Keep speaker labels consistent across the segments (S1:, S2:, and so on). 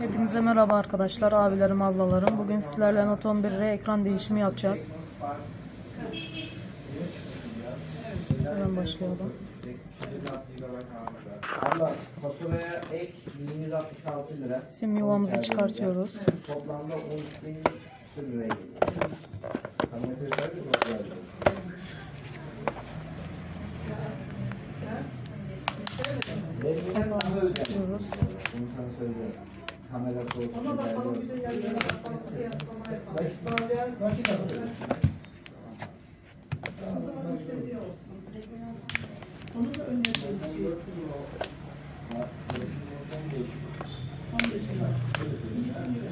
S1: Hepinize merhaba arkadaşlar, abilerim, ablalarım. Bugün sizlerle Note 11'e ekran değişimi yapacağız. Hemen başlayalım.
S2: Abla faturaya ek 1166 lira.
S1: Sim yuvamızı çıkartıyoruz.
S2: Toplamda 13 bin küsur liraya geliyor. Tam mesaj verdi çok güzel.
S1: Kapağımızı söküyoruz.
S2: Bunu sana söylüyorum. Kamera soğuk.
S3: Ona bakalım de yarın bakalım kıyaslama yapalım. Bazen kızımın istediği olsun. Onu da önüne koyacağız. 15 lira. İyisini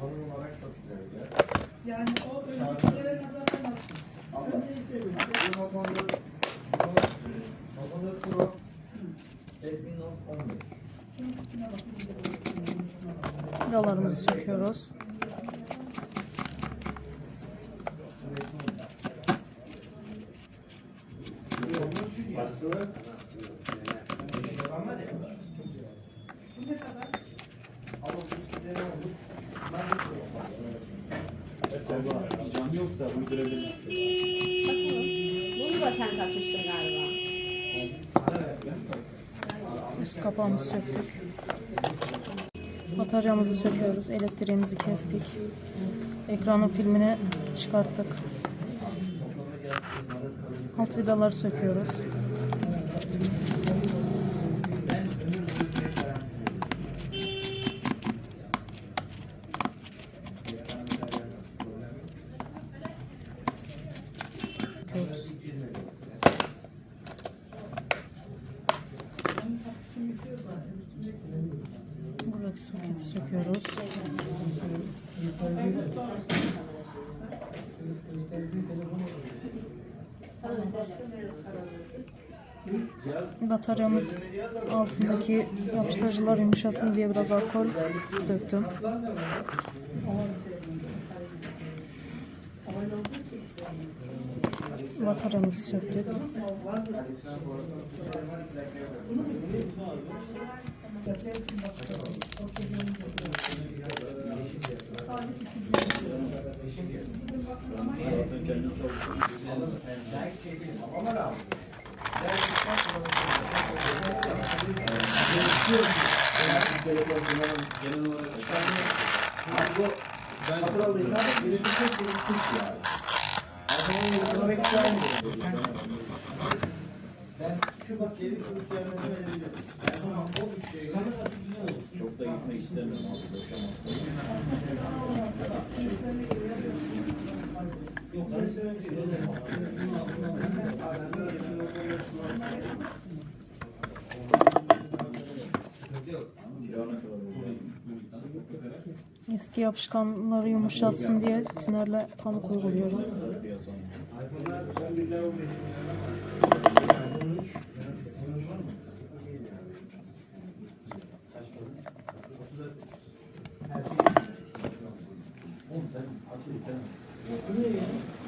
S2: Kullanım olarak çok güzel ya.
S3: Yani o öncekilere nazaran nasıl? Önce
S2: motorlu motorlu Pro Redmi Note 15.
S3: Şuna bakın bir de bakın. Şuna bakın.
S1: Vidalarımızı söküyoruz.
S3: Bu ne kadar?
S2: Ama bu size ne olur? Ben de
S4: Yoksa uydurabiliriz.
S5: Bunu da sen takmıştın galiba.
S1: Üst kapağımızı söktük. Bataryamızı söküyoruz. Elektriğimizi kestik. Ekranın filmini çıkarttık. Alt vidaları. Söküyoruz. Bataryamız altındaki yapıştırıcılar yumuşasın diye biraz alkol döktüm. Bataryamızı söktük.
S2: Ama da
S4: Genel olarak
S2: Abi bu birisi tek birisi Türk yani. Adamın yıkılmak istemiyor. Ben şu bak geri şu ülkelerine verebilirim. Ben sonra o ülkeye
S4: çok da gitmek istemiyorum. Boşamazsın. Kira ne kadar oldu?
S1: Eski yapışkanları yumuşatsın diye tinerle pamuk uyguluyorum.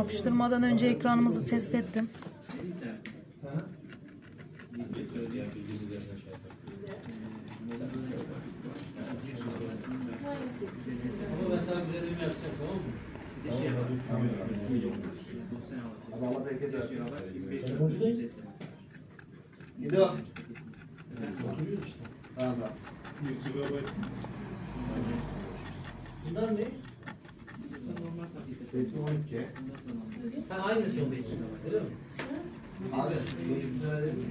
S1: Yapıştırmadan önce ekranımızı test ettim.
S2: Gidiyor. Oturuyor işte. Tamam.
S6: Bunlar ne?
S2: Redmi 12.
S6: Ha aynısı 15 GB değil mi?
S2: Abi 5 bin lira değil mi?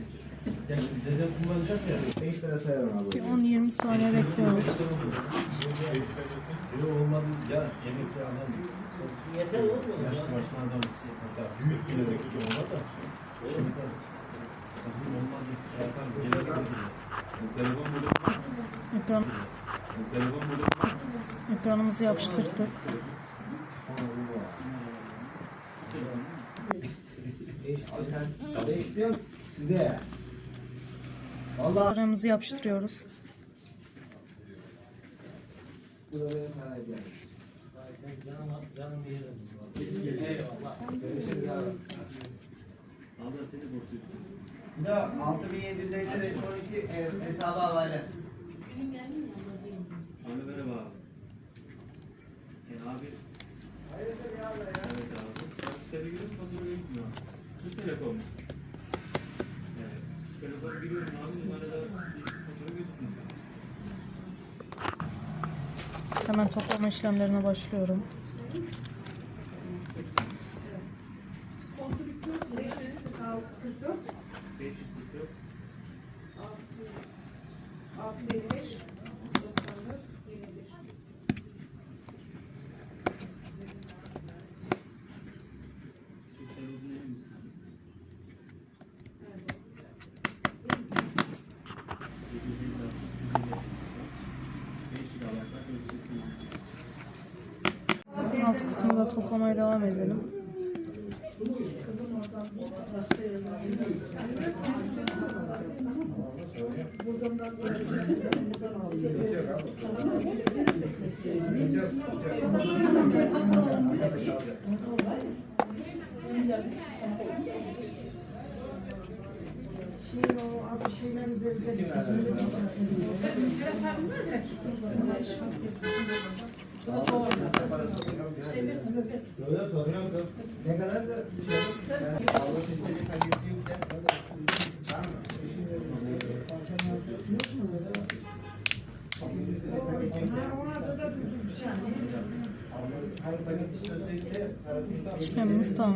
S4: Yani dedem kullanacak ya.
S2: 5 lira sayarım abi.
S3: Bir 10-20 saniye bekliyoruz.
S4: Yok olmadı ya yemekte adam. Yeter olmuyor. Yaşlı başlı adam. Mesela büyük bile bekliyor onlar da. Olmadı.
S6: Burada.
S3: Ekran, ekranımızı yapıştırdık.
S2: Bekliyorum. Vallahi
S3: Ekranımızı yapıştırıyoruz.
S2: bu benim sana hediyem. Bir de 6750 ve 12 e.
S6: Abi merhaba. E abi. Evet abi. Fatura gitmiyor. Bu telefon. Evet. Telefon giriyorum abi. Numarada fatura gözükmüyor.
S3: Hemen toplama işlemlerine başlıyorum.
S1: 544,
S3: Alt kısmında toplamaya devam edelim.
S2: Böyle soruyorum da ne kadar da Allah sizleri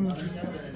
S2: mı? Paket